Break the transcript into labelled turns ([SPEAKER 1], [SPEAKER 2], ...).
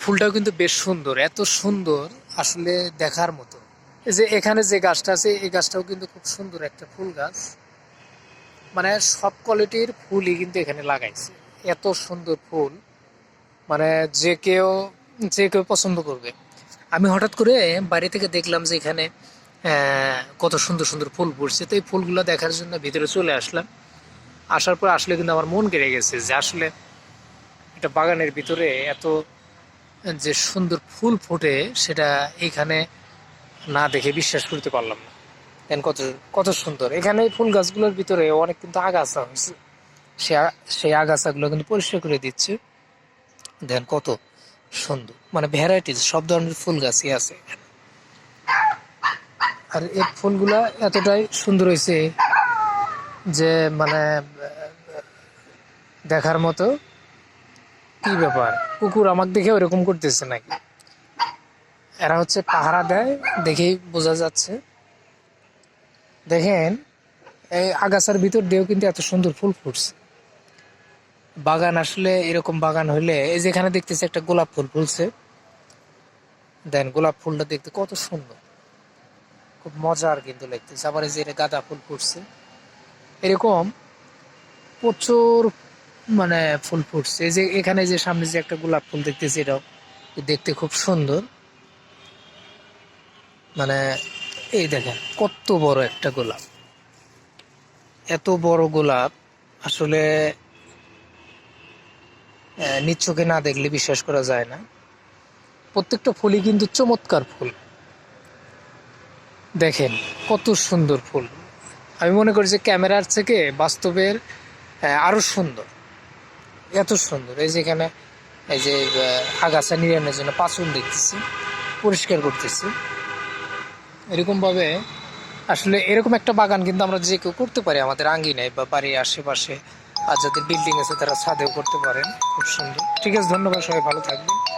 [SPEAKER 1] ফুলটাও কিন্তু বেশ সুন্দর, এত সুন্দর আসলে দেখার মতো। এই যে এখানে যে গাছটা আছে, এই গাছটাও কিন্তু খুব সুন্দর একটা ফুল গাছ। মানে সব কোয়ালিটির ফুলই কিন্তু এখানে লাগাইছে, এত সুন্দর ফুল। মানে যে কেউ যে কেউ পছন্দ করবে। আমি হঠাৎ করে বাড়ি থেকে দেখলাম যে এখানে কত সুন্দর সুন্দর ফুল ফুটছে। তো এই ফুলগুলো দেখার জন্য ভিতরে চলে আসলাম। আসার পর আসলে কিন্তু আমার মন কেড়ে গেছে যে আসলে এটা বাগানের ভিতরে এত যে সুন্দর ফুল ফোটে, সেটা এখানে না দেখে বিশ্বাস করতে পারলাম না। দেন কত কত সুন্দর। এখানে ফুল গাছগুলোর ভিতরে অনেক কিন্তু আগাছা হয়েছে। সে সেই আগাছাগুলো কিন্তু পরিষ্কার করে দিচ্ছে। দেন কত সুন্দর। মানে ভ্যারাইটিস, সব ধরনের ফুল গাছই আছে আর এই ফুলগুলা এতটাই সুন্দর হয়েছে যে মানে দেখার মতো কি ব্যাপার? কুকুর আমাকে দেখে ওরকম করতেছে নাকি? এরা হচ্ছে পাহারা দেয়, দেখেই বোঝা যাচ্ছে। দেখেন, এই আগাছার ভিতর দিয়েও কিন্তু এত সুন্দর ফুল ফুটছে। বাগান আসলে এরকম বাগান হইলে, এই যেখানে দেখতেছি একটা গোলাপ ফুল ফুলছে। দেন গোলাপ ফুলটা দেখতে কত সুন্দর। খুব মজার কিন্তু লাগতেছে। আবার এই যে গাঁদা ফুল ফুটছে। এরকম প্রচুর মানে ফুল ফুটছে। এই যে এখানে যে সামনে যে একটা গোলাপ ফুল দেখতেছি এটাও দেখতে খুব সুন্দর। মানে এই দেখেন কত বড় একটা গোলাপ। এত বড় গোলাপ আসলে নিজ না দেখলে বিশ্বাস করা যায় না। প্রত্যেকটা ফুলই কিন্তু চমৎকার ফুল। দেখেন কত সুন্দর ফুল। আমি মনে করি যে ক্যামেরার থেকে বাস্তবের আহ, আরও সুন্দর। এত সুন্দর। এই যে এখানে, এই যে আগাছা নিরানোর জন্য পাচন দেখতেছি, পরিষ্কার করতেছি। এরকম ভাবে আসলে এরকম একটা বাগান কিন্তু আমরা যে কেউ করতে পারি আমাদের আঙ্গিনায় বা বাড়ির আশেপাশে, আর যাদের বিল্ডিং আছে তারা ছাদেও করতে পারেন। খুব সুন্দর। ঠিক আছে, ধন্যবাদ সবাই, ভালো থাকবেন।